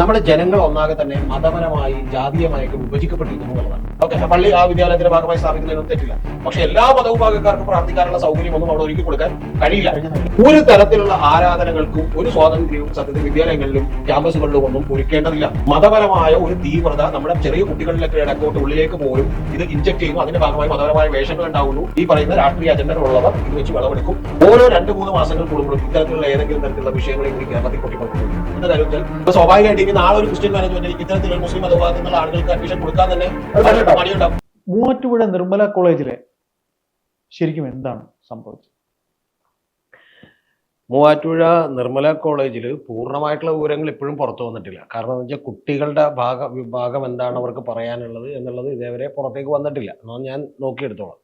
നമ്മുടെ ജനങ്ങൾ ഒന്നാകെ തന്നെ മതപരമായി ജാതീയമായൊക്കെ വിഭജിക്കപ്പെട്ടിരിക്കുന്നു എന്നുള്ളതാണ്. ഓക്കെ പള്ളി ആ വിദ്യാലയത്തിന്റെ ഭാഗമായി സ്ഥാപിക്കുന്നതിനും തെറ്റില്ല. പക്ഷെ എല്ലാ മതവിഭാഗക്കാർക്കും പ്രാർത്ഥിക്കാനുള്ള സൗകര്യമൊന്നും അവിടെ ഒരുക്കി കൊടുക്കാൻ കഴിയില്ല. ഒരു തരത്തിലുള്ള ആരാധനകൾക്കും ഒരു സ്വാതന്ത്ര്യവും സത്യത്തിൽ വിദ്യാലയങ്ങളിലും ക്യാമ്പസുകളിലും ഒന്നും ഒരുക്കേണ്ടതില്ല. മതപരമായ ഒരു തീവ്രത നമ്മുടെ ചെറിയ കുട്ടികളിലൊക്കെ ഇടക്കോട്ട് ഉള്ളിലേക്ക് പോലും ഇത് ഇഞ്ചക്ട് ചെയ്യും. അതിന്റെ ഭാഗമായി മതപരമായ വേഷങ്ങൾ ഉണ്ടാവുന്നു. ഈ പറയുന്ന രാഷ്ട്രീയ അജണ്ടകളുള്ളവർ ഇത് വെച്ച് വിളവെടുക്കും. ഓരോ രണ്ട് മൂന്ന് മാസങ്ങൾ കൂടുമ്പോഴും ഇത്തരത്തിലുള്ള ഏതെങ്കിലും തരത്തിലുള്ള വിഷയങ്ങൾ കൂടി കേരളത്തിൽ കൂട്ടിക്കൊണ്ടു എന്ന കാര്യത്തിൽ സ്വാഭാവികമായിട്ട് നാളെ ഒരു ക്രിസ്ത്യൻ മാനേജ്മെന്റ് ഇത്തരത്തിലുള്ള മുസ്ലിം മതവിഭാഗത്തിൽ നിന്നുള്ള ആളുകൾക്ക് അഡ്മിഷൻ കൊടുക്കാൻ തന്നെ മടിയുണ്ടാവും മൂവാറ്റുപുഴ നിർമ്മല കോളേജിലെ ശരിക്കും എന്താണ് സംഭവിച്ചത്? മൂവാറ്റുപുഴ നിർമ്മല കോളേജിൽ പൂർണമായിട്ടുള്ള വിവരങ്ങൾ ഇപ്പോഴും പുറത്തു വന്നിട്ടില്ല. കാരണം എന്ന് വെച്ചാൽ കുട്ടികളുടെ ഭാഗ വിഭാഗം എന്താണ് അവർക്ക് പറയാനുള്ളത് എന്നുള്ളത് ഇതേവരെ പുറത്തേക്ക് വന്നിട്ടില്ല. എന്നാൽ ഞാൻ നോക്കിയെടുത്തോളാം.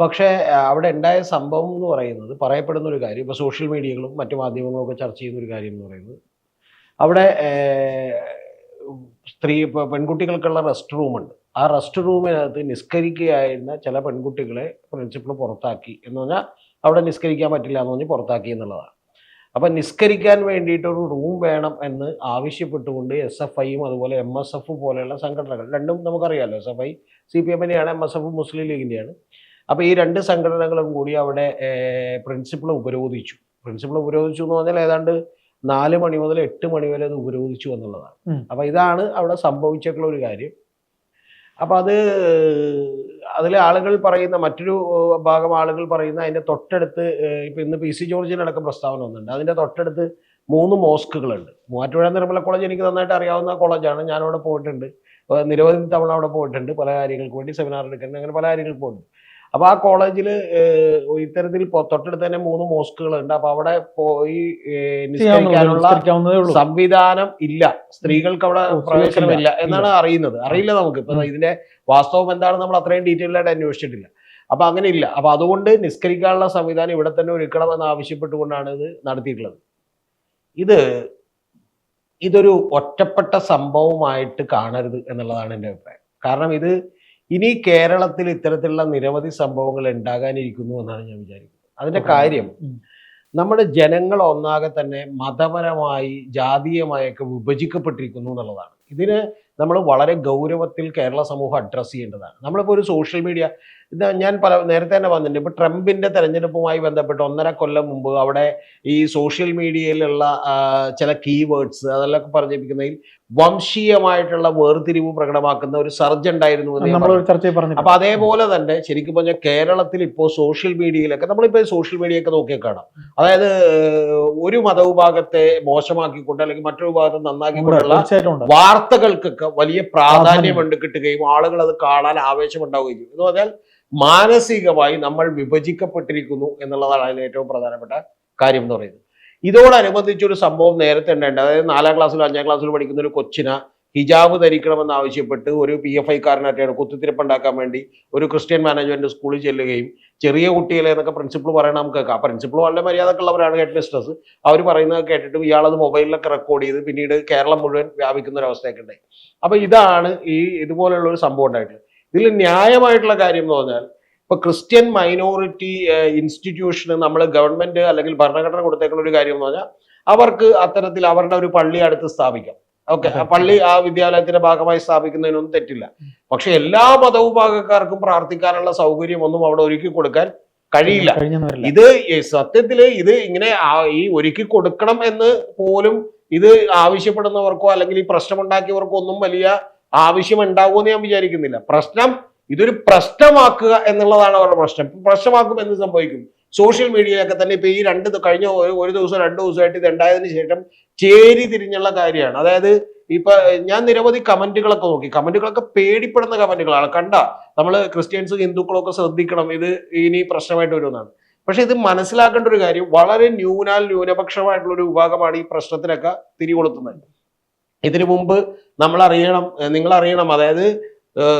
പക്ഷേ അവിടെ ഉണ്ടായ സംഭവം എന്ന് പറയുന്നത് പറയപ്പെടുന്ന ഒരു കാര്യം ഇപ്പോൾ സോഷ്യൽ മീഡിയകളും മറ്റു മാധ്യമങ്ങളും ഒക്കെ ചർച്ച ചെയ്യുന്ന ഒരു കാര്യം എന്ന് പറയുന്നത് അവിടെ സ്ത്രീ പെൺകുട്ടികൾക്കുള്ള റെസ്റ്റ് റൂമുണ്ട്. ആ റെസ്റ്റ് റൂമിനകത്ത് നിസ്കരിക്കുകയായിരുന്ന ചില പെൺകുട്ടികളെ പ്രിൻസിപ്പൾ പുറത്താക്കി എന്ന് പറഞ്ഞാൽ അവിടെ നിസ്കരിക്കാൻ പറ്റില്ല എന്ന് പറഞ്ഞ് പുറത്താക്കി എന്നുള്ളതാണ്. അപ്പം നിസ്കരിക്കാൻ വേണ്ടിയിട്ട് ഒരു റൂം വേണം എന്ന് ആവശ്യപ്പെട്ടുകൊണ്ട് എസ് എഫ് ഐയും അതുപോലെ എം എസ് എഫ് പോലെയുള്ള സംഘടനകൾ രണ്ടും നമുക്കറിയാമല്ലോ S F I C P എമ്മിന്റെയാണ് M S F Muslim ലീഗിന്റെയാണ്. അപ്പോൾ ഈ രണ്ട് സംഘടനകളും കൂടി അവിടെ പ്രിൻസിപ്പൾ ഉപരോധിച്ചു. പ്രിൻസിപ്പൾ ഉപരോധിച്ചു എന്ന് പറഞ്ഞാൽ ഏതാണ്ട് നാല് മണി മുതൽ എട്ട് മണി വരെ അത് ഉപരോധിച്ചു എന്നുള്ളതാണ്. അപ്പൊ ഇതാണ് അവിടെ സംഭവിച്ചിട്ടുള്ള ഒരു കാര്യം. അപ്പൊ അത് അതിലെ ആളുകൾ പറയുന്ന മറ്റൊരു ഭാഗം ആളുകൾ പറയുന്ന അതിന്റെ തൊട്ടടുത്ത് ഇപ്പൊ ഇന്ന് പി സി ജോർജിനടക്കം പ്രസ്താവന വന്നിട്ടുണ്ട് അതിന്റെ തൊട്ടടുത്ത് മൂന്ന് മോസ്കുകളുണ്ട്. മൂവാറ്റുപുഴ നിർമ്മല കോളേജ് എനിക്ക് നന്നായിട്ട് അറിയാവുന്ന കോളേജാണ്. ഞാൻ അവിടെ പോയിട്ടുണ്ട്. നിരവധി തവണ അവിടെ പോയിട്ടുണ്ട്. പല കാര്യങ്ങൾക്ക് വേണ്ടി സെമിനാർ എടുക്കുന്നുണ്ട്. അങ്ങനെ പല കാര്യങ്ങൾക്ക് പോയിട്ടുണ്ട്. അപ്പൊ ആ കോളേജിൽ ഇത്തരത്തിൽ തൊട്ടടുത്ത് തന്നെ മൂന്ന് മോസ്കുകളുണ്ട്. അപ്പൊ അവിടെ പോയി നിശ്ചയിക്കാനുള്ള നിസ്കരിക്കാനുള്ള സംവിധാനം ഇല്ല. സ്ത്രീകൾക്ക് അവിടെ പ്രവേശനമില്ല എന്നാണ് അറിയുന്നത്. അറിയില്ല നമുക്ക്. ഇപ്പൊ ഇതിന്റെ വാസ്തവം എന്താണെന്ന് നമ്മൾ അത്രയും ഡീറ്റെയിൽ ആയിട്ട് അന്വേഷിച്ചിട്ടില്ല. അപ്പൊ അങ്ങനെ ഇല്ല അപ്പൊ അതുകൊണ്ട് നിസ്കരിക്കാനുള്ള സംവിധാനം ഇവിടെ തന്നെ ഒരുക്കണമെന്ന് ആവശ്യപ്പെട്ടുകൊണ്ടാണ് ഇത് നടത്തിയിട്ടുള്ളത്. ഇത് ഇതൊരു ഒറ്റപ്പെട്ട സംഭവമായിട്ട് കാണരുത് എന്നുള്ളതാണ് എന്റെ അഭിപ്രായം. കാരണം ഇത് ഇനി കേരളത്തിൽ ഇത്തരത്തിലുള്ള നിരവധി സംഭവങ്ങൾ ഉണ്ടാകാനിരിക്കുന്നു എന്നാണ് ഞാൻ വിചാരിക്കുന്നത്. അതിന്റെ കാര്യം നമ്മുടെ ജനങ്ങൾ ഒന്നാകെ തന്നെ മതപരമായി ജാതീയമായൊക്കെ വിഭജിക്കപ്പെട്ടിരിക്കുന്നു എന്നുള്ളതാണ്. ഇതിന് നമ്മൾ വളരെ ഗൗരവത്തിൽ കേരള സമൂഹം അഡ്രസ്സ് ചെയ്യേണ്ടതാണ്. നമ്മളിപ്പോൾ ഒരു സോഷ്യൽ മീഡിയ ഇത് ഞാൻ പല നേരത്തെ തന്നെ വന്നിട്ടുണ്ട് ഇപ്പോൾ ട്രംപിന്റെ തെരഞ്ഞെടുപ്പുമായി ബന്ധപ്പെട്ട് ഒന്നര കൊല്ലം മുമ്പ് അവിടെ ഈ സോഷ്യൽ മീഡിയയിലുള്ള ചില കീവേഡ്സ് അതെല്ലാം പറഞ്ഞിരിക്കുന്നതിൽ വംശീയമായിട്ടുള്ള വേർതിരിവ് പ്രകടമാക്കുന്ന ഒരു സർജ് ഉണ്ടായിരുന്നു പറഞ്ഞു. അപ്പൊ അതേപോലെ തന്നെ ശരിക്കും പറഞ്ഞാൽ കേരളത്തിൽ ഇപ്പോൾ സോഷ്യൽ മീഡിയയിലൊക്കെ നമ്മളിപ്പോൾ സോഷ്യൽ മീഡിയ ഒക്കെ നോക്കിയാൽ കാണാം. അതായത് ഒരു മതവിഭാഗത്തെ മോശമാക്കിക്കൊണ്ട് അല്ലെങ്കിൽ മറ്റൊരു വിഭാഗത്തെ നന്നാക്കിക്കൊണ്ടുള്ള വാർത്തകൾക്കൊക്കെ വലിയ പ്രാധാന്യം കണ്ടു കിട്ടുകയും ആളുകൾ അത് കാണാൻ ആവേശമുണ്ടാവുകയും ചെയ്യും. എന്ന് പറഞ്ഞാൽ മാനസികമായി നമ്മൾ വിഭജിക്കപ്പെട്ടിരിക്കുന്നു എന്നുള്ളതാണ് അതിൽ ഏറ്റവും പ്രധാനപ്പെട്ട കാര്യം എന്ന് പറയുന്നത്. ഇതോടനുബന്ധിച്ച് ഒരു സംഭവം നേരത്തെ ഉണ്ടായിട്ട് അതായത് നാലാം ക്ലാസ്സിലും അഞ്ചാം ക്ലാസ്സിലും പഠിക്കുന്ന ഒരു കൊച്ചിന ഹിജാബ് ധരിക്കണമെന്ന് ആവശ്യപ്പെട്ട് ഒരു പി എഫ് ഐക്കാരനായിട്ടാണ് കുത്തിത്തിരിപ്പുണ്ടാക്കാൻ വേണ്ടി ഒരു ക്രിസ്ത്യൻ മാനേജ്മെന്റ് സ്കൂളിൽ ചെല്ലുകയും ചെറിയ കുട്ടികളെ എന്നൊക്കെ പ്രിൻസിപ്പൾ പറയണം നമുക്ക് കേൾക്കാം. പ്രിൻസിപ്പൾ വളരെ മര്യാദക്കുള്ളവരാണ് ഹെഡ് മിസ്ട്രസ് അവർ പറയുന്നത് കേട്ടിട്ട് ഇയാളത് മൊബൈലിലൊക്കെ റെക്കോർഡ് ചെയ്ത് പിന്നീട് കേരളം മുഴുവൻ വ്യാപിക്കുന്ന ഒരു അവസ്ഥയൊക്കെ ഉണ്ടായി. അപ്പൊ ഇതാണ് ഈ ഇതുപോലെയുള്ള ഒരു സംഭവം ഉണ്ടായിട്ടുള്ളത്. ഇതിൽ ന്യായമായിട്ടുള്ള കാര്യം എന്ന് പറഞ്ഞാൽ ഇപ്പൊ ക്രിസ്ത്യൻ മൈനോറിറ്റി ഇൻസ്റ്റിറ്റ്യൂഷന് നമ്മൾ ഗവൺമെന്റ് അല്ലെങ്കിൽ ഭരണഘടന കൊടുത്തേക്കുന്ന ഒരു കാര്യം എന്ന് പറഞ്ഞാൽ അവർക്ക് അത്തരത്തിൽ അവരുടെ ഒരു പള്ളി അടുത്ത് സ്ഥാപിക്കാം. ഓക്കെ ആ പള്ളി ആ വിദ്യാലയത്തിന്റെ ഭാഗമായി സ്ഥാപിക്കുന്നതിനൊന്നും തെറ്റില്ല. പക്ഷെ എല്ലാ മതവിഭാഗക്കാർക്കും പ്രാർത്ഥിക്കാനുള്ള സൗകര്യമൊന്നും അവിടെ ഒരുക്കി കൊടുക്കാൻ കഴിയില്ല. ഇത് സത്യത്തിൽ ഇത് ഇങ്ങനെ ഈ ഒരുക്കി കൊടുക്കണം എന്ന് പോലും ഇത് ആവശ്യപ്പെടുന്നവർക്കോ അല്ലെങ്കിൽ ഈ പ്രശ്നമുണ്ടാക്കിയവർക്കോ ഒന്നും വലിയ ആവശ്യം ഉണ്ടാകുമെന്ന് ഞാൻ വിചാരിക്കുന്നില്ല. പ്രശ്നം ഇതൊരു പ്രശ്നമാക്കുക എന്നുള്ളതാണ് അവരുടെ പ്രശ്നം. പ്രശ്നമാക്കും എന്ന് സംഭവിക്കും. സോഷ്യൽ മീഡിയയിലൊക്കെ തന്നെ ഇപ്പൊ ഈ രണ്ട് കഴിഞ്ഞ ഒരു ദിവസം രണ്ട് ദിവസമായിട്ട് ഇത് ഉണ്ടായതിനു ശേഷം ചേരി തിരിഞ്ഞുള്ള കാര്യമാണ്. അതായത് ഇപ്പൊ ഞാൻ നിരവധി കമന്റുകളൊക്കെ നോക്കി. കമന്റുകളൊക്കെ പേടിപ്പെടുന്ന കമന്റുകളാണ്. കണ്ട നമ്മൾ ക്രിസ്ത്യൻസും ഹിന്ദുക്കളും ഒക്കെ ശ്രദ്ധിക്കണം. ഇത് ഇനി പ്രശ്നമായിട്ട് വരുമെന്നാണ്. പക്ഷെ ഇത് മനസ്സിലാക്കേണ്ട ഒരു കാര്യം വളരെ ന്യൂനാൽ ന്യൂനപക്ഷമായിട്ടുള്ള ഒരു വിഭാഗമാണ് ഈ പ്രശ്നത്തിനൊക്കെ തിരികൊളുത്തുന്നത്. ഇതിനു മുമ്പ് നമ്മൾ അറിയണം നിങ്ങൾ അറിയണം അതായത്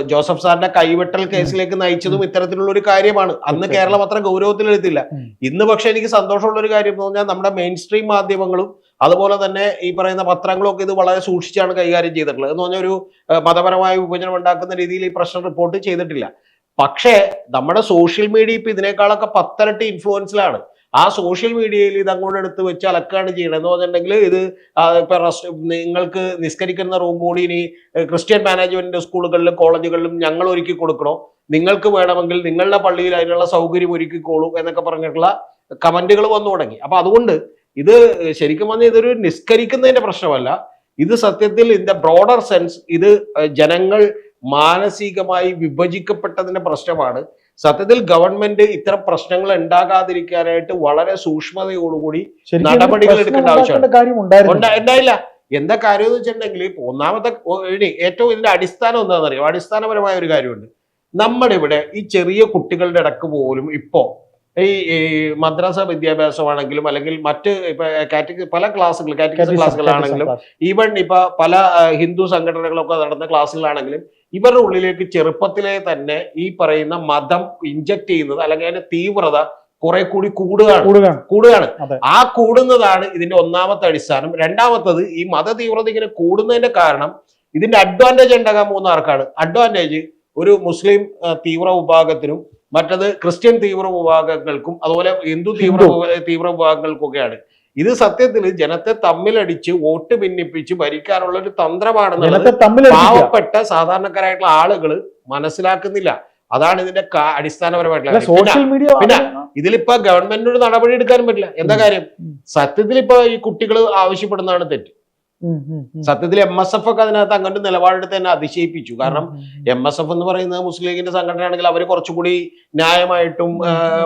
ജോസഫ് സാറിന്റെ കൈവെട്ടൽ കേസിലേക്ക് നയിച്ചതും ഇത്തരത്തിലുള്ള ഒരു കാര്യമാണ്. അന്ന്. കേരളം അത്ര ഗൗരവത്തിലെടുത്തില്ല. ഉം. ഇന്ന് പക്ഷെ എനിക്ക് സന്തോഷമുള്ള ഒരു കാര്യം എന്ന് പറഞ്ഞാൽ നമ്മുടെ മെയിൻ സ്ട്രീം മാധ്യമങ്ങളും അതുപോലെ തന്നെ ഈ പറയുന്ന പത്രങ്ങളും ഒക്കെ ഇത് വളരെ സൂക്ഷിച്ചാണ് കൈകാര്യം ചെയ്തിട്ടുള്ളത്. എന്ന് പറഞ്ഞാൽ ഒരു മതപരമായ വിഭജനം ഉണ്ടാക്കുന്ന രീതിയിൽ ഈ പ്രശ്നം റിപ്പോർട്ട് ചെയ്തിട്ടില്ല. പക്ഷേ നമ്മുടെ സോഷ്യൽ മീഡിയ ഇപ്പൊ ഇതിനേക്കാളൊക്കെ പത്തരട്ടി ഇൻഫ്ലുവൻസിലാണ് ആ സോഷ്യൽ മീഡിയയിൽ ഇത് അങ്ങോട്ട് എടുത്ത് വെച്ച് അലക്കാണ് ചെയ്യണത് എന്ന് പറഞ്ഞിട്ടുണ്ടെങ്കിൽ ഇത് നിങ്ങൾക്ക് നിസ്കരിക്കുന്ന റൂം കൂടി ഇനി ക്രിസ്ത്യൻ മാനേജ്മെന്റ് സ്കൂളുകളിലും കോളേജുകളിലും ഞങ്ങൾ ഒരുക്കി കൊടുക്കണോ? നിങ്ങൾക്ക് വേണമെങ്കിൽ നിങ്ങളുടെ പള്ളിയിൽ അതിനുള്ള സൗകര്യം ഒരുക്കിക്കോളൂ എന്നൊക്കെ പറഞ്ഞിട്ടുള്ള കമന്റുകൾ വന്നു തുടങ്ങി. അപ്പൊ അതുകൊണ്ട് ഇത് ശരിക്കും പറഞ്ഞാൽ ഇതൊരു നിസ്കരിക്കുന്നതിന്റെ പ്രശ്നമല്ല. ഇത് സത്യത്തിൽ ദ ബ്രോഡർ സെൻസ് ഇത് ജനങ്ങൾ മാനസികമായി വിഭജിക്കപ്പെട്ടതിന്റെ പ്രശ്നമാണ്. സത്യത്തിൽ ഗവൺമെന്റ് ഇത്തരം പ്രശ്നങ്ങൾ ഉണ്ടാകാതിരിക്കാനായിട്ട് വളരെ സൂക്ഷ്മതയോടുകൂടി നടപടികൾ എടുക്കേണ്ട ആവശ്യമാണ്. ഉണ്ടായില്ല. എന്താ കാര്യം എന്ന് വെച്ചിട്ടുണ്ടെങ്കിൽ ഒന്നാമത്തെ ഇനി ഏറ്റവും ഇതിന്റെ അടിസ്ഥാനം എന്താണെന്ന് അറിയാം അടിസ്ഥാനപരമായ ഒരു കാര്യമുണ്ട്. നമ്മുടെ ഇവിടെ ഈ ചെറിയ കുട്ടികളുടെ ഇടയ്ക്ക് പോലും ഇപ്പോ ഈ ഈ മദ്രാസ വിദ്യാഭ്യാസമാണെങ്കിലും അല്ലെങ്കിൽ മറ്റ് ഇപ്പൊ കാറ്റഗറി പല ക്ലാസ്സുകൾ കാറ്റഗറി ക്ലാസ്സുകളാണെങ്കിലും ഈവൻ ഇപ്പൊ പല ഹിന്ദു സംഘടനകളൊക്കെ നടന്ന ക്ലാസ്സുകളാണെങ്കിലും ഇവരുടെ ഉള്ളിലേക്ക് ചെറുപ്പത്തിലെ തന്നെ ഈ പറയുന്ന മതം ഇഞ്ചക്ട് ചെയ്യുന്നത് അല്ലെങ്കിൽ അതിന്റെ തീവ്രത കുറെ കൂടി കൂടുകയാണ്. കൂടുകയാണ്. ആ കൂടുന്നതാണ് ഇതിന്റെ ഒന്നാമത്തെ അടിസ്ഥാനം. രണ്ടാമത്തത് ഈ മത തീവ്രത ഇങ്ങനെ കൂടുന്നതിന്റെ കാരണം ഇതിന്റെ അഡ്വാന്റേജ് ഉണ്ടാകാൻ പോകുന്ന ആർക്കാണ്? അഡ്വാന്റേജ് ഒരു മുസ്ലിം തീവ്ര വിഭാഗത്തിനും മറ്റത് ക്രിസ്ത്യൻ തീവ്ര വിഭാഗങ്ങൾക്കും അതുപോലെ ഹിന്ദു തീവ്ര തീവ്ര വിഭാഗങ്ങൾക്കൊക്കെയാണ് ഇത് സത്യത്തിൽ ജനത്തെ തമ്മിലടിച്ച് വോട്ട് ഭിന്നിപ്പിച്ച് ഭരിക്കാനുള്ള ഒരു തന്ത്രമാണെന്നുള്ളത് പാവപ്പെട്ട സാധാരണക്കാരായിട്ടുള്ള ആളുകൾ മനസ്സിലാക്കുന്നില്ല. അതാണ് ഇതിന്റെ അടിസ്ഥാനപരമായിട്ടുള്ള സോഷ്യൽ മീഡിയ പിന്നെ ഇതിലിപ്പോ ഗവൺമെന്റിനോട് നടപടി എടുക്കാനും പറ്റില്ല. എന്താ കാര്യം? സത്യത്തിൽ ഇപ്പൊ ഈ കുട്ടികൾ ആവശ്യപ്പെടുന്നതാണ് തെറ്റ്. സത്യത്തിൽ എം എസ് എഫ് ഒക്കെ അതിനകത്ത് അങ്ങോട്ട് നിലപാടെടുത്ത് തന്നെ അതിശയിപ്പിച്ചു. കാരണം എം എസ് എഫ് എന്ന് പറയുന്നത് മുസ്ലിം ലീഗിന്റെ സംഘടനയാണെങ്കിൽ അവർ കുറച്ചുകൂടി ന്യായമായിട്ടും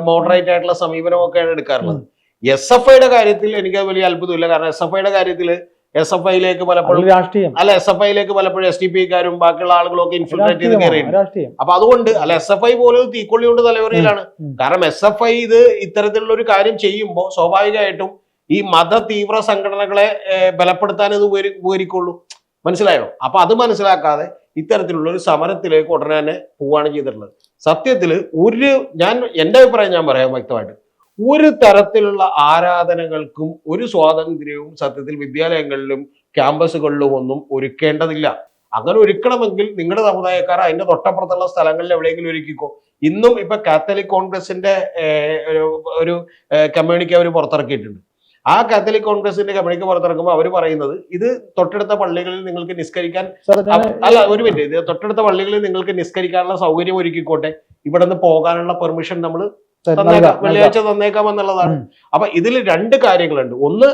മോഡറേറ്റ് ആയിട്ടുള്ള സമീപനമൊക്കെയാണ് എടുക്കാറുള്ളത്. എസ് എഫ് ഐയുടെ കാര്യത്തിൽ എനിക്ക് വലിയ അത്ഭുതമില്ല. കാരണം എസ് എഫ് ഐയുടെ കാര്യത്തിൽ എസ് എഫ് ഐയിലേക്ക് പലപ്പോഴും രാഷ്ട്രീയം. അല്ല എസ് എഫ് ഐയിലേക്ക് പലപ്പോഴും എസ് ടി പിക്കാരും ബാക്കിയുള്ള ആളുകളൊക്കെ ഇൻഫിൽട്രേറ്റ് ചെയ്ത് കയറിയിട്ടുണ്ട് അപ്പൊ അതുകൊണ്ട് അല്ല എസ് എഫ് ഐ പോലും തീക്കൊള്ളി കൊണ്ട് തലവറയിലാണ്. കാരണം എസ് എഫ് ഐ ഇത് ഇത്തരത്തിലുള്ള ഒരു കാര്യം ചെയ്യുമ്പോൾ സ്വാഭാവികമായിട്ടും ഈ മത തീവ്ര സംഘടനകളെ ബലപ്പെടുത്താൻ ഇത് ഉപരി ഉപകരിക്കുള്ളൂ. മനസ്സിലായോ? അപ്പൊ അത് മനസ്സിലാക്കാതെ ഇത്തരത്തിലുള്ള ഒരു സമരത്തിലേക്ക് ഉടനെ തന്നെ പോവുകയാണ് ചെയ്തിട്ടുള്ളത്. സത്യത്തിൽ ഒരു ഞാൻ എന്റെ അഭിപ്രായം ഞാൻ പറയാം വ്യക്തമായിട്ട്. ഒരു തരത്തിലുള്ള ആരാധനകൾക്കും ഒരു സ്വാതന്ത്ര്യവും സത്യത്തിൽ വിദ്യാലയങ്ങളിലും ക്യാമ്പസുകളിലും ഒന്നും ഒരുക്കേണ്ടതില്ല. അങ്ങനെ ഒരുക്കണമെങ്കിൽ നിങ്ങളുടെ സമുദായക്കാർ അതിന്റെ തൊട്ടപ്പുറത്തുള്ള സ്ഥലങ്ങളിൽ എവിടെയെങ്കിലും ഒരുക്കിക്കോ. ഇന്നും ഇപ്പൊ കാത്തലിക് കോൺഗ്രസിന്റെ ഒരു കമ്മ്യൂണിറ്റി അവർ പുറത്തിറക്കിയിട്ടുണ്ട്. ആ കാത്തലിക് കോൺഗ്രസിന്റെ കമ്മിറ്റിക്ക് പുറത്തിറക്കുമ്പോൾ അവർ പറയുന്നത് ഇത് തൊട്ടടുത്ത പള്ളികളിൽ നിങ്ങൾക്ക് നിസ്കരിക്കാൻ അല്ല ഒരു മിനിറ്റ്. ഇത് തൊട്ടടുത്ത പള്ളികളിൽ നിങ്ങൾക്ക് നിസ്കരിക്കാനുള്ള സൗകര്യം ഒരുക്കിക്കോട്ടെ. ഇവിടെ നിന്ന് പോകാനുള്ള പെർമിഷൻ നമ്മൾ തന്നേക്കാം. വെള്ളിയാഴ്ച തന്നേക്കാം എന്നുള്ളതാണ്. അപ്പൊ ഇതിൽ രണ്ട് കാര്യങ്ങളുണ്ട്. ഒന്ന്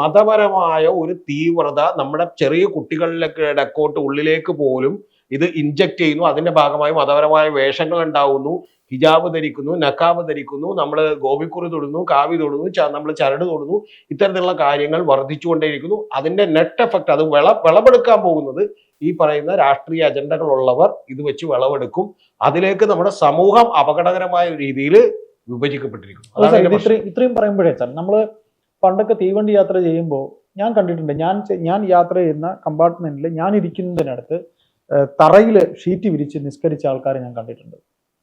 മതപരമായ ഒരു തീവ്രത നമ്മുടെ ചെറിയ കുട്ടികളിലൊക്കെ ഇടക്കോട്ട് ഉള്ളിലേക്ക് പോലും ഇത് ഇൻജക്ട് ചെയ്യുന്നു. അതിന്റെ ഭാഗമായി മതപരമായ വേഷങ്ങൾ ഉണ്ടാവുന്നു. ഹിജാബ് ധരിക്കുന്നു നക്കാബ് ധരിക്കുന്നു നമ്മൾ ഗോപിക്കുറി തൊടുന്നു കാവി തൊടുന്നു നമ്മൾ ചരട് തൊടുന്നു ഇത്തരത്തിലുള്ള കാര്യങ്ങൾ വർദ്ധിച്ചുകൊണ്ടേയിരിക്കുന്നു. അതിന്റെ നെറ്റ് എഫക്ട് അത് വിള വിളവെടുക്കാൻ പോകുന്നത് ഈ പറയുന്ന രാഷ്ട്രീയ അജണ്ടകളുള്ളവർ ഇത് വെച്ച് വിളവെടുക്കും. അതിലേക്ക് നമ്മുടെ സമൂഹം അപകടകരമായ രീതിയിൽ വിഭജിക്കപ്പെട്ടിരിക്കുന്നു. ഇത്രയും ഇത്രയും പറയുമ്പോഴേ സാർ നമ്മൾ പണ്ടൊക്കെ തീവണ്ടി യാത്ര ചെയ്യുമ്പോൾ ഞാൻ കണ്ടിട്ടുണ്ട് ഞാൻ ഞാൻ യാത്ര ചെയ്യുന്ന കമ്പാർട്ട്മെന്റിൽ ഞാൻ ഇരിക്കുന്നതിനടുത്ത് തറയിൽ ഷീറ്റ് വിരിച്ച് നിസ്കരിച്ച ആൾക്കാരെ ഞാൻ കണ്ടിട്ടുണ്ട്.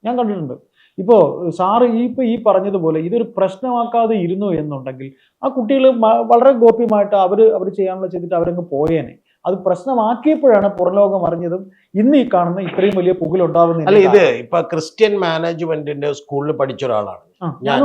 ഞാൻ കണ്ടിട്ടുണ്ട്. ഇപ്പോൾ സാറ് ഈ ഇപ്പോൾ ഈ പറഞ്ഞതുപോലെ ഇതൊരു പ്രശ്നമാക്കാതെ ഇരുന്നു എന്നുണ്ടെങ്കിൽ ആ കുട്ടികൾ വളരെ ഗോപ്യമായിട്ട് അവർ അവർ ചെയ്യാനുള്ള ചെയ്തിട്ട് അവരങ്ങ് പോയേനെ. അത് പ്രശ്നമാക്കിയപ്പോഴാണ് പുറലോകം അറിഞ്ഞതും ഇന്ന് ഈ കാണുന്ന ഇത്രയും വലിയ അല്ല പുകലുണ്ടാവുന്ന ഇത് ഇപ്പൊ ക്രിസ്ത്യൻ മാനേജ്മെന്റിന്റെ സ്കൂളിൽ പഠിച്ച ഒരാളാണ്. ഞാൻ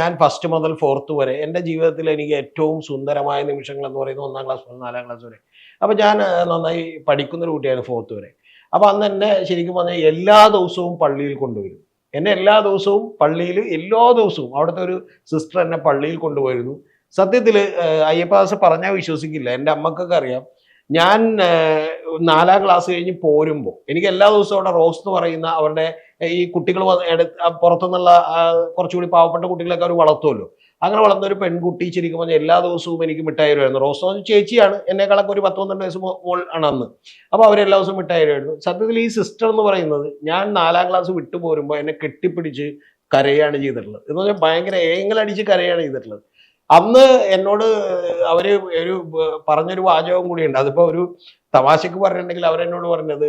ഞാൻ ഫസ്റ്റ് മുതൽ ഫോർത്ത് വരെ എന്റെ ജീവിതത്തിൽ എനിക്ക് ഏറ്റവും സുന്ദരമായ നിമിഷങ്ങൾ എന്ന് പറയുന്നത് ഒന്നാം ക്ലാസ് മുതൽ നാലാം ക്ലാസ് വരെ. അപ്പൊ ഞാൻ നന്നായി പഠിക്കുന്ന ഒരു കുട്ടിയായിരുന്നു ഫോർത്ത് വരെ. അപ്പൊ അന്ന് എന്നെ ശരിക്കും പറഞ്ഞാൽ എല്ലാ ദിവസവും പള്ളിയിൽ കൊണ്ടുവരും. എന്നെ എല്ലാ ദിവസവും പള്ളിയിൽ എല്ലാ ദിവസവും അവിടുത്തെ ഒരു സിസ്റ്റർ എന്നെ പള്ളിയിൽ കൊണ്ടുപോയിരുന്നു. സത്യത്തിൽ അയ്യപ്പാസ് പറഞ്ഞാൽ വിശ്വസിക്കില്ല. എന്റെ അമ്മക്കൊക്കെ അറിയാം. ഞാൻ നാലാം ക്ലാസ് കഴിഞ്ഞ് പോരുമ്പോൾ എനിക്ക് എല്ലാ ദിവസവും അവിടെ റോസ് എന്ന് പറയുന്ന അവരുടെ ഈ കുട്ടികൾ പുറത്തുനിന്നുള്ള കുറച്ചുകൂടി പാവപ്പെട്ട കുട്ടികളൊക്കെ അവർ വളർത്തുമല്ലോ അങ്ങനെ വളർന്ന ഒരു പെൺകുട്ടി ശരിക്കും പറഞ്ഞാൽ എല്ലാ ദിവസവും എനിക്ക് മിഠായി വരുമായിരുന്നു റോസ് ചേച്ചിയാണ്. എന്നെക്കാളൊക്കെ ഒരു പത്ത് പന്ത്രണ്ട് വയസ്സ് മോൾ ആണ് അന്ന്. അപ്പോൾ അവർ എല്ലാ ദിവസവും മിഠായി വരുമായിരുന്നു സത്യത്തിൽ ഈ സിസ്റ്റർ എന്ന് പറയുന്നത് ഞാൻ നാലാം ക്ലാസ് വിട്ടു പോരുമ്പോൾ എന്നെ കെട്ടിപ്പിടിച്ച് കരയാണ് ചെയ്തിട്ടുള്ളത്. എന്ന് പറഞ്ഞാൽ ഭയങ്കര ഏങ്ങലടിച്ച് കരയാണ് ചെയ്തിട്ടുള്ളത്. അന്ന് എന്നോട് അവർ ഒരു പറഞ്ഞൊരു വാചകം കൂടിയുണ്ട്. അതിപ്പോ ഒരു തമാശക്ക് പറഞ്ഞിട്ടുണ്ടെങ്കിൽ അവരെന്നോട് പറഞ്ഞത്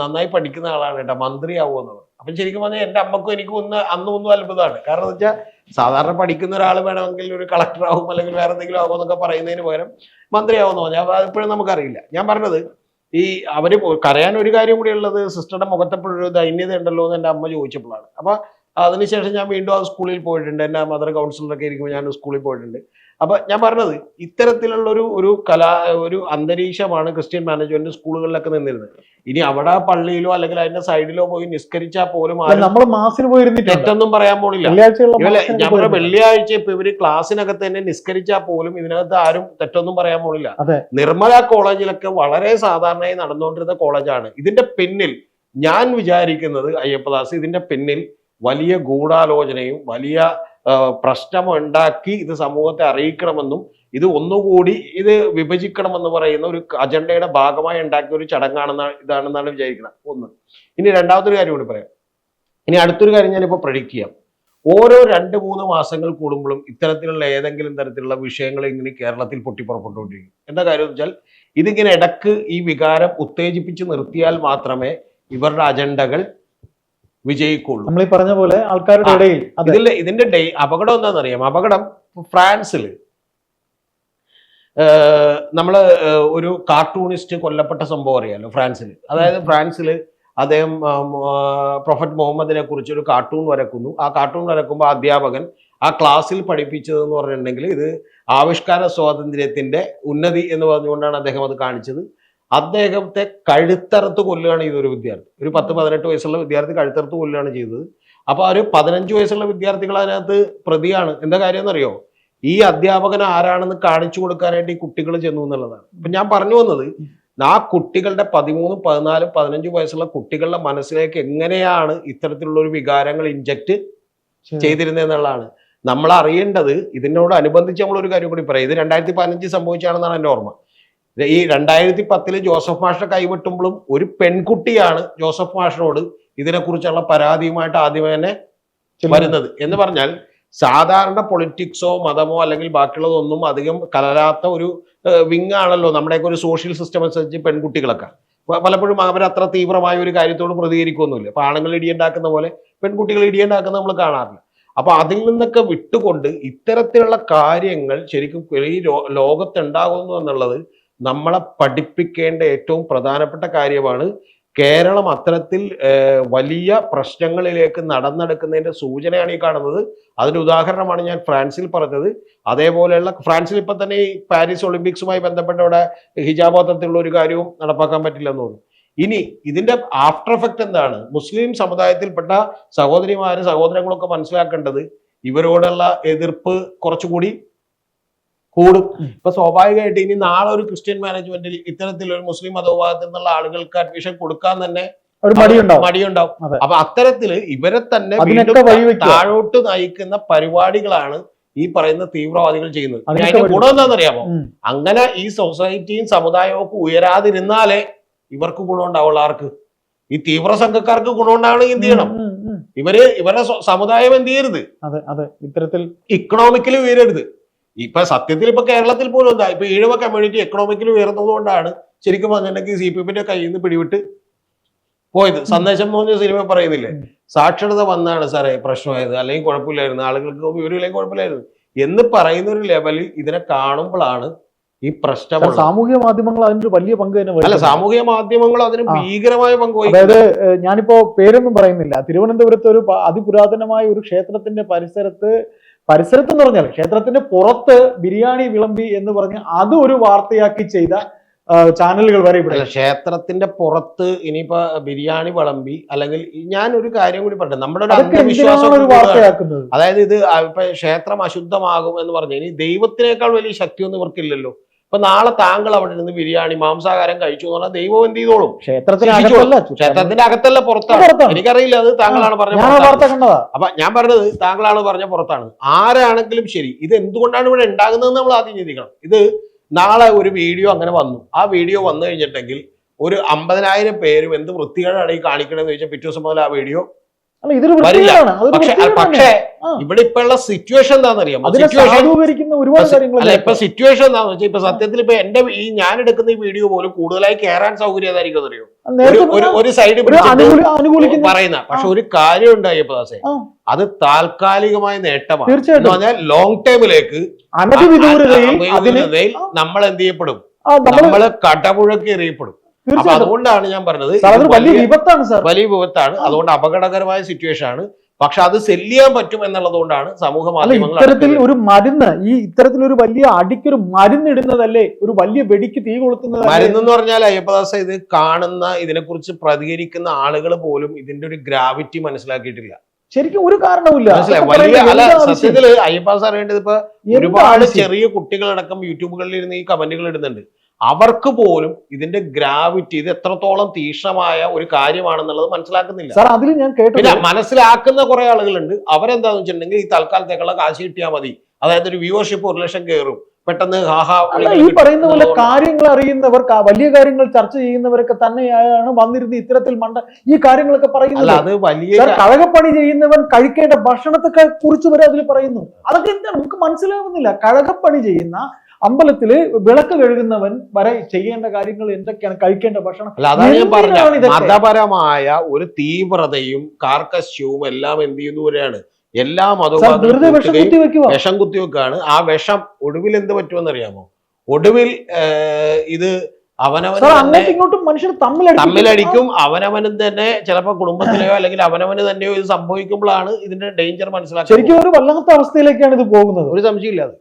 നന്നായി പഠിക്കുന്ന ആളാണ് കേട്ടോ മന്ത്രിയാവുമെന്നുള്ളത് അപ്പൊ ശരിക്കും പറഞ്ഞാൽ എന്റെ അമ്മക്കും എനിക്കും ഒന്ന് അന്നും ഒന്നും അത്ഭുതമാണ്. കാരണം എന്ന് വെച്ചാൽ സാധാരണ പഠിക്കുന്ന ഒരാൾ വേണമെങ്കിൽ ഒരു കളക്ടർ ആവും അല്ലെങ്കിൽ വേറെ എന്തെങ്കിലും ആവും എന്നൊക്കെ പറയുന്നതിന് പകരം മന്ത്രിയാവുമെന്ന് പറഞ്ഞാൽ അതിപ്പോഴും നമുക്കറിയില്ല. ഞാൻ പറഞ്ഞത് ഈ അവർ പോ- കരയാൻ ഒരു കാര്യം കൂടി ഉള്ളത് സിസ്റ്ററുടെ മുഖത്തെപ്പോഴൊരു ദൈന്യത ഉണ്ടല്ലോ എന്ന് എന്റെ അമ്മ ചോദിച്ചപ്പോഴാണ്. അപ്പോൾ അതിനുശേഷം ഞാൻ വീണ്ടും ആ സ്കൂളിൽ പോയിട്ടുണ്ട്. എന്റെ മദർ കൗൺസിലറൊക്കെ ഇരിക്കുമ്പോൾ ഞാൻ സ്കൂളിൽ പോയിട്ടുണ്ട്. അപ്പൊ ഞാൻ പറഞ്ഞത് ഇത്തരത്തിലുള്ള ഒരു ഒരു കലാ ഒരു അന്തരീക്ഷമാണ് ക്രിസ്ത്യൻ മാനേജ്മെന്റ് സ്കൂളുകളിലൊക്കെ നിന്നിരുന്നത്. ഇനി അവിടെ പള്ളിയിലോ അല്ലെങ്കിൽ അതിന്റെ സൈഡിലോ പോയി നിസ്കരിച്ചാൽ പോലും നമ്മൾ മാസിന് പോയിരുന്നില്ല തെറ്റൊന്നും പറയാൻ പോണില്ല. ഞങ്ങളുടെ ഞാൻ പറഞ്ഞ. വെള്ളിയാഴ്ച ഇപ്പൊ ഇവർ ക്ലാസ്സിനകത്ത് തന്നെ നിസ്കരിച്ചാൽ പോലും ഇതിനകത്ത് ആരും തെറ്റൊന്നും പറയാൻ പോണില്ല. നിർമ്മല കോളേജിലൊക്കെ വളരെ സാധാരണയായി നടന്നുകൊണ്ടിരുന്ന കോളേജാണ്. ഇതിന്റെ പിന്നിൽ ഞാൻ വിചാരിക്കുന്നത് അയ്യപ്പദാസ് ഇതിന്റെ പിന്നിൽ വലിയ ഗൂഢാലോചനയും വലിയ ആ, പ്രശ്നം ഉണ്ടാക്കി ഇത് സമൂഹത്തെ അറിയിക്കണമെന്നും ഇത് ഒന്നുകൂടി ഇത് വിഭജിക്കണമെന്ന് പറയുന്ന ഒരു അജണ്ടയുടെ ഭാഗമായി ഉണ്ടാക്കിയ ഒരു ചടങ്ങാണെന്നാണ് ഇതാണെന്നാണ് വിചാരിക്കുന്നത്. ഒന്ന്. ഇനി രണ്ടാമതൊരു കാര്യം കൂടി പറയാം. ഇനി അടുത്തൊരു കാര്യം ഞാനിപ്പോൾ പ്രഡിക്റ്റ് ചെയ്യാം. ഓരോ രണ്ട് മൂന്ന് മാസങ്ങൾ കൂടുമ്പോഴും ഇത്തരത്തിലുള്ള ഏതെങ്കിലും തരത്തിലുള്ള വിഷയങ്ങൾ ഇങ്ങനെ കേരളത്തിൽ പൊട്ടിപ്പുറപ്പെട്ടുകൊണ്ടിരിക്കും. എന്താ കാര്യം വെച്ചാൽ ഇതിങ്ങനെ ഇടയ്ക്ക് ഈ വികാരം ഉത്തേജിപ്പിച്ച് നിർത്തിയാൽ മാത്രമേ ഇവരുടെ അജണ്ടകൾ വിജയിക്കുള്ളൂ. നമ്മൾ ഈ പറഞ്ഞ പോലെ ആൾക്കാരുടെ ഇടയിൽ ഇതിൽ ഇതിന്റെ ഡേ അപകടം എന്താണെന്നറിയാം? അപകടം ഫ്രാൻസിൽ നമ്മൾ ഒരു കാർട്ടൂണിസ്റ്റ് കൊല്ലപ്പെട്ട സംഭവം അറിയാലോ ഫ്രാൻസിൽ അതായത് ഫ്രാൻസിൽ അദ്ദേഹം പ്രൊഫറ്റ് മുഹമ്മദിനെ കുറിച്ച് ഒരു കാർട്ടൂൺ വരക്കുന്നു. ആ കാർട്ടൂൺ വരക്കുമ്പോൾ അധ്യാപകൻ ആ ക്ലാസ്സിൽ പഠിപ്പിച്ചതെന്ന് പറഞ്ഞിട്ടുണ്ടെങ്കിൽ ഇത് ആവിഷ്കാര സ്വാതന്ത്ര്യത്തിന്റെ ഉന്നതി എന്ന് പറഞ്ഞുകൊണ്ടാണ് അദ്ദേഹം അത് കാണിച്ചത്. അദ്ദേഹത്തെ കഴുത്തറുത്ത് കൊല്ലുകയാണ് ചെയ്തത് ഒരു വിദ്യാർത്ഥി. ഒരു പത്ത് പതിനെട്ട് വയസ്സുള്ള വിദ്യാർത്ഥി കഴുത്തറുത്ത് കൊല്ലുകയാണ് ചെയ്തത്. അപ്പൊ ആ ഒരു പതിനഞ്ച് വയസ്സുള്ള വിദ്യാർത്ഥികൾ അതിനകത്ത് പ്രതിയാണ്. എന്താ കാര്യം എന്നറിയോ? ഈ അധ്യാപകൻ ആരാണെന്ന് കാണിച്ചു കൊടുക്കാനായിട്ട് ഈ കുട്ടികൾ ചെന്നു എന്നുള്ളതാണ്. അപ്പൊ ഞാൻ പറഞ്ഞു വന്നത് ആ കുട്ടികളുടെ പതിമൂന്ന് പതിനാലും പതിനഞ്ച് വയസ്സുള്ള കുട്ടികളുടെ മനസ്സിലേക്ക് എങ്ങനെയാണ് ഇത്തരത്തിലുള്ള ഒരു വികാരങ്ങൾ ഇഞ്ചക്ട് ചെയ്തിരുന്നതെന്നുള്ളതാണ് ചെയ്തിരുന്നത് എന്നുള്ളതാണ്. നമ്മൾ അറിയേണ്ടത് ഇതിനോട് അനുബന്ധിച്ച് നമ്മൾ ഒരു കാര്യം കൂടി പറയാം. ഇത് രണ്ടായിരത്തി പതിനഞ്ച് സംഭവിച്ചാണെന്നാണ് എന്റെ ഓർമ്മ. ഈ രണ്ടായിരത്തി പത്തിൽ ജോസഫ് മാഷ കൈവിട്ടുമ്പോഴും ഒരു പെൺകുട്ടിയാണ് ജോസഫ് മാഷിനോട് ഇതിനെക്കുറിച്ചുള്ള പരാതിയുമായിട്ട് ആദ്യമേ തന്നെ വരുന്നത്. എന്ന് പറഞ്ഞാൽ സാധാരണ പൊളിറ്റിക്സോ മതമോ അല്ലെങ്കിൽ ബാക്കിയുള്ളതൊന്നും അധികം കലരാത്ത ഒരു വിങ് ആണല്ലോ നമ്മുടെയൊക്കെ ഒരു സോഷ്യൽ സിസ്റ്റം അനുസരിച്ച് പെൺകുട്ടികളൊക്കെ. പലപ്പോഴും അവർ അത്ര തീവ്രമായ ഒരു കാര്യത്തോട് പ്രതികരിക്കൊന്നുമില്ല അപ്പൊ ആണുങ്ങൾ ഇടിയുണ്ടാക്കുന്ന പോലെ പെൺകുട്ടികൾ ഇടിയുണ്ടാക്കുന്ന നമ്മൾ കാണാറില്ല. അപ്പൊ അതിൽ നിന്നൊക്കെ വിട്ടുകൊണ്ട് ഇത്തരത്തിലുള്ള കാര്യങ്ങൾ ശരിക്കും ഈ ലോകത്തുണ്ടാകുന്നു എന്നുള്ളത് നമ്മളെ പഠിപ്പിക്കേണ്ട ഏറ്റവും പ്രധാനപ്പെട്ട കാര്യമാണ് കേരളം അത്തരത്തിൽ വലിയ പ്രശ്നങ്ങളിലേക്ക് നടന്നെടുക്കുന്നതിന്റെ സൂചനയാണ് ഈ കാണുന്നത്. അതിന്റെ ഉദാഹരണമാണ് ഞാൻ ഫ്രാൻസിൽ പറഞ്ഞത്. അതേപോലെയുള്ള ഫ്രാൻസിൽ ഇപ്പം തന്നെ ഈ പാരീസ് ഒളിമ്പിക്സുമായി ബന്ധപ്പെട്ട അവിടെ ഹിജാബോധത്തിലുള്ള ഒരു കാര്യവും നടപ്പാക്കാൻ പറ്റില്ല എന്ന് തോന്നുന്നു. ഇനി ഇതിന്റെ ആഫ്റ്റർ എഫക്റ്റ് എന്താണ്? മുസ്ലിം സമുദായത്തിൽപ്പെട്ട സഹോദരിമാരും സഹോദരങ്ങളൊക്കെ മനസ്സിലാക്കേണ്ടത് ഇവരോടുള്ള എതിർപ്പ് കുറച്ചുകൂടി കൂടും. ഇപ്പൊ സ്വാഭാവികമായിട്ട് ഇനി നാളെ ഒരു ക്രിസ്ത്യൻ മാനേജ്മെന്റിൽ ഇത്തരത്തിലൊരു മുസ്ലിം മതവിഭാഗത്തിൽ നിന്നുള്ള ആളുകൾക്ക് അഡ്മിഷൻ കൊടുക്കാൻ തന്നെ ഒരു മടിയുണ്ടാവും. അപ്പൊ അത്തരത്തിൽ ഇവരെ തന്നെ. താഴോട്ട് നയിക്കുന്ന പരിപാടികളാണ് ഈ പറയുന്ന തീവ്രവാദികൾ ചെയ്യുന്നത്. അതിന്റെ ഗുണം എന്താണെന്നറിയാമോ. അങ്ങനെ ഈ സൊസൈറ്റിയും സമുദായവും ഒക്കെ ഉയരാതിരുന്നാലേ ഇവർക്ക് ഗുണം ഉണ്ടാവുള്ളൂ ആർക്ക്? ഈ തീവ്ര സംഘക്കാർക്ക് ഗുണം ഉണ്ടാവണമെങ്കിൽ എന്ത് ചെയ്യണം. ഇവർ ഇവരുടെ സമുദായം എന്ത് ചെയ്യരുത്? അതെ അതെ. ഇത്തരത്തിൽ ഇക്കണോമിക്കലി ഉയരരുത്. ഇപ്പൊ സത്യത്തിൽ ഇപ്പൊ കേരളത്തിൽ പോലും എന്താ ഇപ്പൊ ഈഴവ കമ്മ്യൂണിറ്റി എക്കണോമിക്കലി ഉയർന്നത് കൊണ്ടാണ് ശരിക്കും പറഞ്ഞിട്ടുണ്ടെങ്കിൽ സി പി എമ്മിന്റെ കയ്യിൽ നിന്ന് പിടിവിട്ട് പോയത്. സന്ദേശം എന്ന് പറഞ്ഞ സിനിമ പറയുന്നില്ലേ? സാക്ഷരത വന്നാണ് സാറേ പ്രശ്നമായത്. അല്ലെങ്കിൽ കുഴപ്പമില്ലായിരുന്നു. ആളുകൾക്ക് വിവരമില്ലെങ്കിൽ കുഴപ്പമില്ലായിരുന്നു. എന്ന് പറയുന്ന ഒരു ലെവലിൽ ഇതിനെ കാണുമ്പോഴാണ് ഈ പ്രശ്നം സാമൂഹ്യ മാധ്യമങ്ങൾ അതിനൊരു വലിയ പങ്ക് തന്നെ അല്ല സാമൂഹ്യ സാമൂഹിക മാധ്യമങ്ങൾ അതിന് ഭീകരമായ പങ്ക് അതായത് ഞാനിപ്പോ പേരൊന്നും പറയുന്നില്ല. തിരുവനന്തപുരത്ത് ഒരു അതിപുരാതനമായ ഒരു ക്ഷേത്രത്തിന്റെ പരിസരത്ത് പരിസരത്ത് എന്ന് പറഞ്ഞാൽ ക്ഷേത്രത്തിന്റെ പുറത്ത് ബിരിയാണി വിളമ്പി എന്ന് പറഞ്ഞ് അത് ഒരു വാർത്തയാക്കി ചെയ്ത ചാനലുകൾ വരെ ഇവിടെ ക്ഷേത്രത്തിന്റെ പുറത്ത് ഇനിയിപ്പോ ബിരിയാണി വിളമ്പി അല്ലെങ്കിൽ ഞാൻ ഒരു കാര്യം കൂടി പറഞ്ഞു നമ്മുടെ ഒരു അന്ധവിശ്വാസം. അതായത് ഇത് ഇപ്പൊ ക്ഷേത്രം അശുദ്ധമാകും എന്ന് പറഞ്ഞു ഇനി ദൈവത്തിനേക്കാൾ വലിയ ശക്തിയൊന്നും ഇവർക്കില്ലല്ലോ. ഇപ്പൊ നാളെ താങ്കൾ അവിടെ നിന്ന് ബിരിയാണി മാംസാഹാരം കഴിച്ചു എന്ന് പറഞ്ഞാൽ ദൈവം എന്ത് ചെയ്തോളും? ക്ഷേത്രത്തിന്റെ അകത്തല്ല പുറത്താണ്. എനിക്കറിയില്ല അത് താങ്കളാണ് പറഞ്ഞത് അപ്പൊ ഞാൻ പറഞ്ഞത് താങ്കളാണ് പറഞ്ഞ പുറത്താണ്. ആരാണെങ്കിലും ശരി ഇത് എന്തുകൊണ്ടാണ് ഇവിടെ ഉണ്ടാകുന്നത് നമ്മൾ ആദ്യം ചിന്തിക്കണം. ഇത് നാളെ ഒരു വീഡിയോ അങ്ങനെ വന്നു. ആ വീഡിയോ വന്നു കഴിഞ്ഞിട്ടെങ്കിൽ ഒരു അമ്പതിനായിരം പേരും എന്ത് വൃത്തികേടാണ് ഈ കാണിക്കണമെന്ന് ചോദിച്ചാൽ പിറ്റേ ദിവസം മുതൽ ആ വീഡിയോ പക്ഷെ ഇവിടെ ഇപ്പൊ ഉള്ള സിറ്റുവേഷൻ അല്ല ഇപ്പൊ സിറ്റുവേഷൻ എന്താന്ന് വെച്ചാൽ ഇപ്പൊ സത്യത്തിൽ ഇപ്പൊ എന്റെ ഈ ഞാൻ എടുക്കുന്ന ഈ വീഡിയോ പോലും കൂടുതലായി കയറാൻ സൗകര്യം ഏതായിരിക്കും അറിയോ ഒരു സൈഡ് പറയുന്ന. പക്ഷെ ഒരു കാര്യം ഉണ്ടായപ്പോ ദാസേ. അത് താൽക്കാലികമായ നേട്ടമാണ്. തീർച്ചയായിട്ടും. പറഞ്ഞാൽ ലോങ് ടൈമിലേക്ക് നമ്മൾ എന്ത് ചെയ്യപ്പെടും? നമ്മൾ കടപുഴക്കി എറിയപ്പെടും. അപ്പൊ അതുകൊണ്ടാണ് ഞാൻ പറഞ്ഞത് വലിയ വിപത്താണ് സാർ. വലിയ വിപത്താണ്. അതുകൊണ്ട് അപകടകരമായ സിറ്റുവേഷൻ ആണ്. പക്ഷെ അത് സെല്ല് ചെയ്യാൻ പറ്റും എന്നുള്ളത് കൊണ്ടാണ് സമൂഹ മാധ്യമങ്ങൾ ഇത്തരത്തിൽ ഒരു മരുന്ന് ഈ ഇത്തരത്തിൽ ഒരു വലിയ അടിക്ക് ഒരു അടിക്കൊരു മരുന്നിടുന്നതല്ലേ? ഒരു വലിയ വെടിക്ക് തീ കൊളുത്തുന്നത് മരുന്ന് എന്ന് പറഞ്ഞാൽ അയ്യപ്പദാസ ഇത് കാണുന്ന ഇതിനെക്കുറിച്ച് പ്രതികരിക്കുന്ന ആളുകൾ പോലും ഇതിന്റെ ഒരു ഗ്രാവിറ്റി മനസ്സിലാക്കിയിട്ടില്ല. ശരിക്കും ഒരു കാരണവുമില്ല. വലിയ അല്ല? സത്യത്തിൽ അയ്യപ്പദാസ അറിയേണ്ടത് ഇപ്പൊ ഒരുപാട്? ചെറിയ കുട്ടികളടക്കം യൂട്യൂബുകളിൽ ഇരുന്ന് ഈ കമന്റുകൾ ഇടുന്നുണ്ട്. അവർക്ക് പോലും ഇതിന്റെ ഗ്രാവിറ്റി ഇത് എത്രത്തോളം തീഷ്ണമായ ഒരു കാര്യമാണെന്നുള്ളത് മനസ്സിലാക്കുന്നില്ല. സാർ അതിൽ ഞാൻ കേട്ടില്ല മനസ്സിലാക്കുന്ന കുറെ ആളുകളുണ്ട്. അവരെന്താന്ന് വെച്ചിട്ടുണ്ടെങ്കിൽ ഈ തൽക്കാലത്തേക്കുള്ള കാശ് കിട്ടിയാൽ മതി. അതായത് ഒരു വ്യൂവർഷിപ്പ് ഒരു ലക്ഷം കയറും പെട്ടെന്ന് ഈ പറയുന്ന പോലെ കാര്യങ്ങൾ അറിയുന്നവർ വലിയ കാര്യങ്ങൾ ചർച്ച ചെയ്യുന്നവരൊക്കെ തന്നെയാണ് വന്നിരുന്ന ഇത്തരത്തിൽ മണ്ട ഈ കാര്യങ്ങളൊക്കെ പറയുന്നത്. അത് വലിയ കഴകപ്പണി ചെയ്യുന്നവൻ കഴിക്കേണ്ട ഭക്ഷണത്തെ കുറിച്ച് വരെ അതിൽ പറയുന്നു. അതൊക്കെ എന്താ നമുക്ക് മനസ്സിലാവുന്നില്ല. കഴകപ്പണി ചെയ്യുന്ന അമ്പലത്തിൽ വിളക്ക് കഴുകുന്നവൻ വരെ ചെയ്യേണ്ട കാര്യങ്ങൾ എന്തൊക്കെയാണ്? കഴിക്കേണ്ട ഭക്ഷണം? അല്ല അതാണ് ഞാൻ പറഞ്ഞ. മതപരമായ ഒരു തീവ്രതയും കാർക്കശ്യവും എല്ലാം എന്ത് ചെയ്യുന്നവരെയാണ് എല്ലാ മതവും വിഷം കുത്തിവെക്കാണ് ആ വിഷം ഒടുവിൽ എന്ത് പറ്റുമെന്ന് അറിയാമോ? ഒടുവിൽ ഇത് അവനവൻ ഇങ്ങോട്ടും മനുഷ്യർ തമ്മിലടിക്കും. തമ്മിലടിക്കും. അവനവനും തന്നെ ചിലപ്പോ കുടുംബത്തിലെയോ അല്ലെങ്കിൽ അവനവന് തന്നെയോ ഇത് സംഭവിക്കുമ്പോഴാണ് ഇതിന്റെ ഡേഞ്ചർ മനസ്സിലാക്കുന്നത് ശരിക്കും ഒരു വല്ലാത്ത അവസ്ഥയിലേക്കാണ് ഇത് പോകുന്നത്. ഒരു സംശയമില്ല അത്